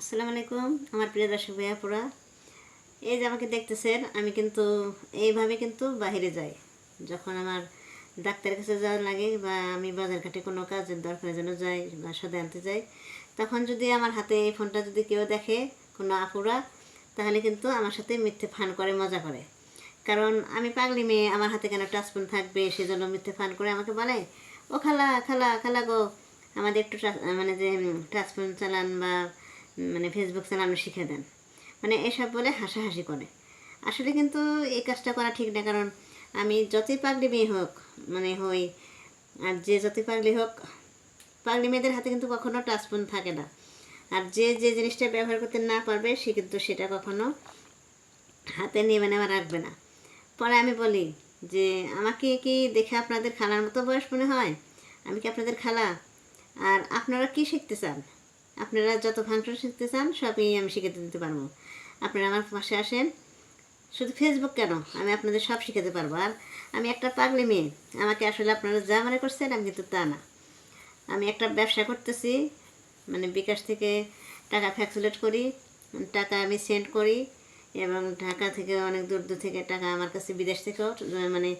আসসালামু আলাইকুম, আমার প্রিয় দর্শক ভাইয়া পুরা এই যে আমাকে দেখতেছেন, আমি কিন্তু এইভাবে কিন্তু বাইরে যাই। যখন আমার ডাক্তারের কাছে যাওয়া লাগে বা আমি বাজার ঘাটে কোনো কাজের দরকারের জন্য যাই বা সদে আনতে যাই, তখন যদি আমার হাতে এই ফোনটা যদি কেউ দেখে, কোনো আপুরা, তাহলে কিন্তু আমার সাথে মিথ্যে ফান করে, মজা করে। কারণ আমি পাগলি মেয়ে, আমার হাতে কেন টাচফোন থাকবে? সেজন্য মিথ্যে ফান করে আমাকে বলে, ও খালা খালা খালা গো, আমাদের একটু মানে যে টাচফোন চালান বা মানে ফেসবুক চালানো শিখে দেন। মানে এসব বলে হাসাহাসি করে। আসলে কিন্তু এই কাজটা করা ঠিক না, কারণ আমি যতই পাগলি মেয়ে হোক মানে হই, আর যে যতই পাগলি হোক, পাগলি মেয়েদের হাতে কিন্তু কখনো টাচফোন থাকে না। আর যে যে জিনিসটা ব্যবহার করতে না পারবে, সে কিন্তু সেটা কখনো হাতে নেবে নেওয়া রাখবে না। পরে আমি বলি যে, আমাকে কি দেখে আপনাদের খালার মতো বয়স মনে হয়? আমি কি আপনাদের খালা? আর আপনারা কি শিখতে চান? আপনারা যত ফাংশন শিখতে চান, সবই আমি শিখাতে দিতে পারব। আপনারা আমার পাশে আসেন। শুধু ফেসবুক কেন? আমি আপনাদের সব শিখাতে পারব। আর আমি একটা পাগলি মেয়ে। আমাকে আসলে আপনারা যা মনে করছেন, আমি কিন্তু তা না। আমি একটা ব্যবসা করতেছি মানে বিকাশ থেকে টাকা ফ্যাক্সুলেট করি, টাকা আমি সেন্ড করি এবং ঢাকা থেকে অনেক দূর দূর থেকে টাকা আমার কাছে বিদেশ থেকেও মানে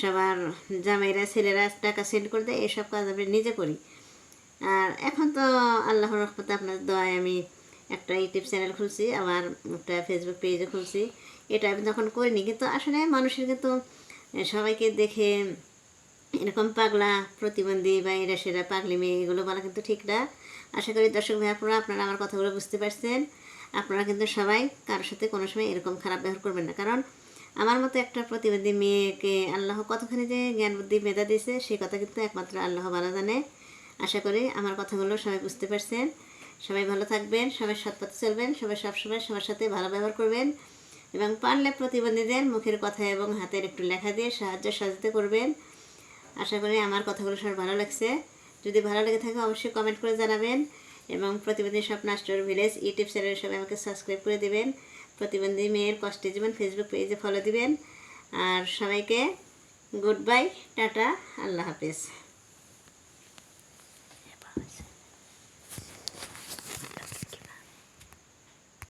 সবার জামাইরা, ছেলেরা টাকা সেন্ড করে দেয় এইসব কাজ আমি নিজে করি। আর এখন তো আল্লাহর রহমতে আপনার দয়ায় আমি একটা ইউটিউব চ্যানেল খুলছি, আবার একটা ফেসবুক পেজও খুলছি। এটা আমি তখন করিনি, কিন্তু আসলে মানুষের কিন্তু সবাইকে দেখে এরকম পাগলা প্রতিবন্ধী বা এরা সেরা পাগলি মেয়ে এগুলো বলা কিন্তু ঠিক না। আশা করি দর্শক ভাই আপনারা আপনারা আমার কথাগুলো বুঝতে পারছেন। আপনারা কিন্তু সবাই কারোর সাথে কোনো সময় এরকম খারাপ ব্যবহার করবেন না। কারণ আমার মতো একটা প্রতিবন্ধী মেয়েকে আল্লাহ কতখানি যে জ্ঞান বুদ্ধি মেধা দিয়েছে সেই কথা কিন্তু একমাত্র আল্লাহ ভালো জানে। আশা করি আমার কথাগুলো সবাই বুঝতে পারছেন। সবাই ভালো থাকবেন সবাই সৎ পথে চলবেন, সবাই সবসময় সবার সাথে ভালো ব্যবহার করবেন এবং পারলে প্রতিবন্ধীদের মুখের কথা এবং হাতের একটু লেখা দিয়ে সাহায্য সাহায্য করবেন। আশা করি আমার কথাগুলো সবার ভালো লাগছে। যদি ভালো লেগে থাকে অবশ্যই কমেন্ট করে জানাবেন এবং প্রতিবন্ধী স্বপ্ন স্টোর ভিলেজ ইউটিউব চ্যানেলের সবাই আমাকে সাবস্ক্রাইব করে দেবেন। প্রতিবন্ধী মেয়ের কষ্টে জীবন ফেসবুক পেজে ফলো দিবেন। আর সবাইকে গুড বাই টাটা, আল্লাহ হাফিজ।